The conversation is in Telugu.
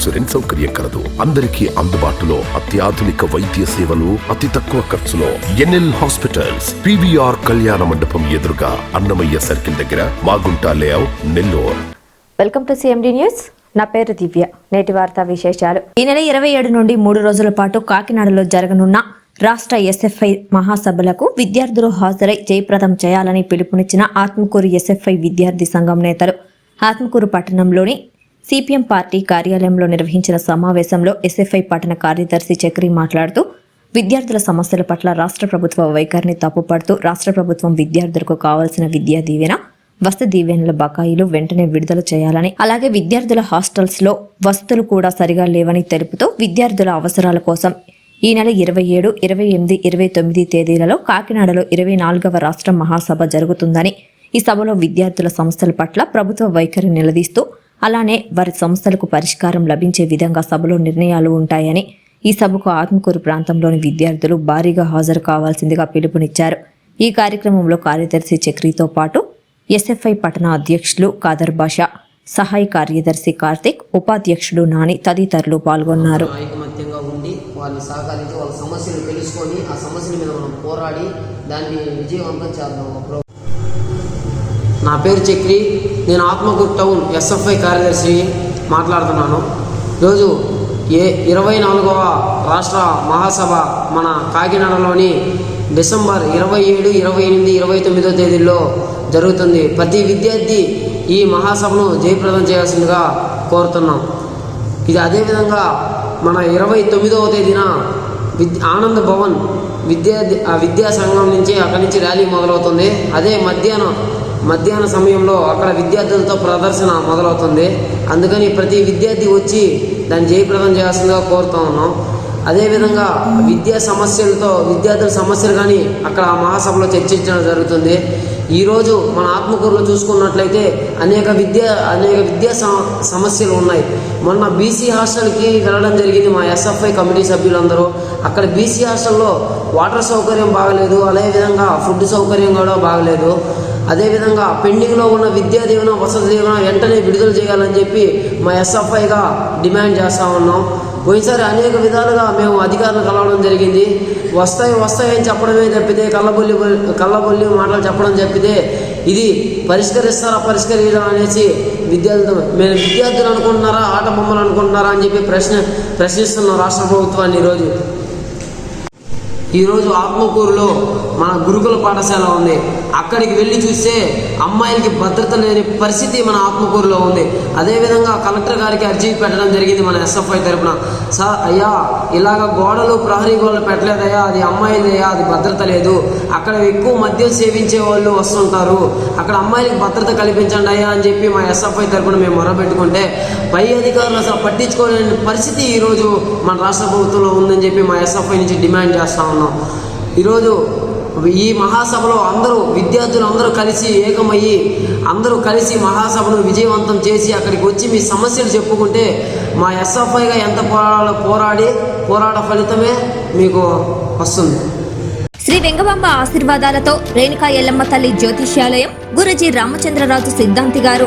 ఇన్సూరెన్స్ సౌకర్యం కలదు. అందరికీ అందుబాటులో అత్యాధునిక వైద్య సేవలు అతి తక్కువ ఖర్చులో. ఎన్ఎల్ హాస్పిటల్స్ పివిఆర్ కళ్యాణ మండపం ఎదురుగా అన్నమయ్య సర్కిల్ దగ్గర Magunta layout Nellore. Welcome to CMD news నా పేరు దివ్య. నేటి వార్తా విశేషాలు. ఈ నెల ఇరవై ఏడు నుండి మూడు రోజుల పాటు కాకినాడలో జరగనున్న రాష్ట్ర ఎస్ఎఫ్ఐ మహాసభలకు విద్యార్థులు హాజరై జయప్రదం చేయాలని పిలుపునిచ్చిన ఆత్మకూరు ఎస్ఎఫ్ఐ విద్యార్థి సంఘం నేతలు. ఆత్మకూరు పట్టణంలోని సిపిఎం పార్టీ కార్యాలయంలో నిర్వహించిన సమావేశంలో ఎస్ఎఫ్ఐ పట్టణ కార్యదర్శి చక్రి మాట్లాడుతూ విద్యార్థుల సమస్యల పట్ల రాష్ట్ర ప్రభుత్వ వైఖరిని తప్పుపడుతూ రాష్ట్ర ప్రభుత్వం విద్యార్థులకు కావాల్సిన విద్యా దీవెన వసతి దీవెనల బకాయిలు వెంటనే విడుదల చేయాలని అలాగే విద్యార్థుల హాస్టల్స్లో వసతులు కూడా సరిగా లేవని తెలుపుతూ విద్యార్థుల అవసరాల కోసం ఈ నెల ఇరవై ఏడు ఇరవై ఎనిమిది ఇరవై తొమ్మిది తేదీలలో కాకినాడలో ఇరవై నాలుగవ రాష్ట్ర మహాసభ జరుగుతుందని ఈ సభలో విద్యార్థుల సమస్యల పట్ల ప్రభుత్వ వైఖరి నిలదీస్తూ అలానే వారి సమస్యలకు పరిష్కారం లభించే విధంగా సభలో నిర్ణయాలు ఉంటాయని ఈ సభకు ఆత్మకూరు ప్రాంతంలోని విద్యార్థులు భారీగా హాజరు కావాల్సిందిగా పిలుపునిచ్చారు. ఈ కార్యక్రమంలో కార్యదర్శి చక్రీతో పాటు ఎస్ఎఫ్ఐ పట్టణ అధ్యక్షులు కాదర్ బాషా సహాయ కార్యదర్శి కార్తిక్ ఉపాధ్యక్షుడు నాని తదితరులు పాల్గొన్నారు. ఉండి వాళ్ళని సహకరించి వాళ్ళ సమస్యలు తెలుసుకొని ఆ సమస్యల మీద మనం పోరాడి దాన్ని విజయవంతం చేద్దాం. నా పేరు చక్రి. నేను ఆత్మకూరు టౌన్ ఎస్ఎఫ్ఐ కార్యదర్శి మాట్లాడుతున్నాను. ఈరోజు ఏ ఇరవై నాలుగవ రాష్ట్ర మహాసభ మన కాకినాడలోని డిసెంబర్ ఇరవై ఏడు ఇరవై ఎనిమిది ఇరవై తొమ్మిదో తేదీల్లో జరుగుతుంది. ప్రతి విద్యార్థి ఈ మహాసభను జయప్రదం చేయాల్సిందిగా కోరుతున్నాం. ఇది అదేవిధంగా మన ఇరవై తొమ్మిదవ తేదీన విద్ ఆనంద్ భవన్ విద్యార్థి ఆ విద్యా సంఘం నుంచి అక్కడి నుంచి ర్యాలీ మొదలవుతుంది. అదే మధ్యాహ్నం మధ్యాహ్న సమయంలో అక్కడ విద్యార్థులతో ప్రదర్శన మొదలవుతుంది. అందుకని ప్రతి విద్యార్థి వచ్చి దాన్ని జయప్రదం చేయాల్సిందిగా కోరుతూ ఉన్నాం. అదేవిధంగా విద్యా సమస్యలతో విద్యార్థుల సమస్యలు కానీ అక్కడ ఆ మహాసభలో చర్చించడం జరుగుతుంది. ఈరోజు మన ఆత్మకూరులో చూసుకున్నట్లయితే అనేక విద్యా అనేక విద్యా సమస్యలు ఉన్నాయి. మొన్న బీసీ హాస్టల్కి వెళ్ళడం జరిగింది మా ఎస్ఎఫ్ఐ కమిటీ సభ్యులందరూ. అక్కడ బీసీ హాస్టల్లో వాటర్ సౌకర్యం బాగలేదు అదేవిధంగా ఫుడ్ సౌకర్యం కూడా బాగలేదు. అదేవిధంగా పెండింగ్లో ఉన్న విద్యా దీవెన వసతి దీవెన వెంటనే విడుదల చేయాలని చెప్పి మా ఎస్ఎఫ్ఐగా డిమాండ్ చేస్తూ ఉన్నాం. పోయినసారి అనేక విధాలుగా మేము అధికారులు కలవడం జరిగింది. వస్తాయి వస్తాయి అని చెప్పడమే తప్పితే కళ్ళబొల్లి కళ్ళబొల్లి మాటలు చెప్పడం తప్పితే ఇది పరిష్కరిస్తారా పరిష్కరించడం అనేసి విద్యార్థులు మేము విద్యార్థులు అనుకుంటున్నారా ఆట బొమ్మలు అనుకుంటున్నారా అని చెప్పి ప్రశ్న ప్రశ్నిస్తున్నాం రాష్ట్ర ప్రభుత్వాన్ని ఈరోజు ఈరోజు ఆత్మకూరులో మన గురుకుల పాఠశాల ఉంది. అక్కడికి వెళ్ళి చూస్తే అమ్మాయిలకి భద్రత లేని పరిస్థితి మన ఆత్మకూరులో ఉంది. అదేవిధంగా కలెక్టర్ గారికి అర్జీ పెట్టడం జరిగింది మన ఎస్ఎఫ్ఐ తరపున. సార్ అయ్యా ఇలాగ గోడలు ప్రహరీ గోడలు పెట్టలేదయ్యా అది అమ్మాయిలయ్యా అది భద్రత లేదు. అక్కడ ఎక్కువ మద్యం సేవించే వాళ్ళు వస్తుంటారు. అక్కడ అమ్మాయిలకి భద్రత కల్పించండి అయ్యా అని చెప్పి మా ఎస్ఎఫ్ఐ తరపున మేము మొరబెట్టుకుంటే పై అధికారులు అసలు పట్టించుకోలేని పరిస్థితి ఈరోజు మన రాష్ట్ర ప్రభుత్వంలో ఉందని చెప్పి మా ఎస్ఎఫ్ఐ నుంచి డిమాండ్ చేస్తా ఉన్నాం. ఈరోజు ఈ మహాసభలో అందరూ విద్యార్థులు అందరూ కలిసి ఏకమయ్యి అందరూ కలిసి మహాసభను విజయవంతం చేసి అక్కడికి వచ్చి మీ సమస్యలు చెప్పుకుంటే మా ఎస్ఎఫ్ఐగా ఎంత పోరాడాలో పోరాడి పోరాట ఫలితమే మీకు వస్తుంది. శ్రీ వెంగబాంబ ఆశీర్వాదాలతో రేణుకా ఎల్లమ్మ తల్లి జ్యోతిష్యాలయం గురుజీ రామచంద్రరాజు సిద్ధాంతి గారు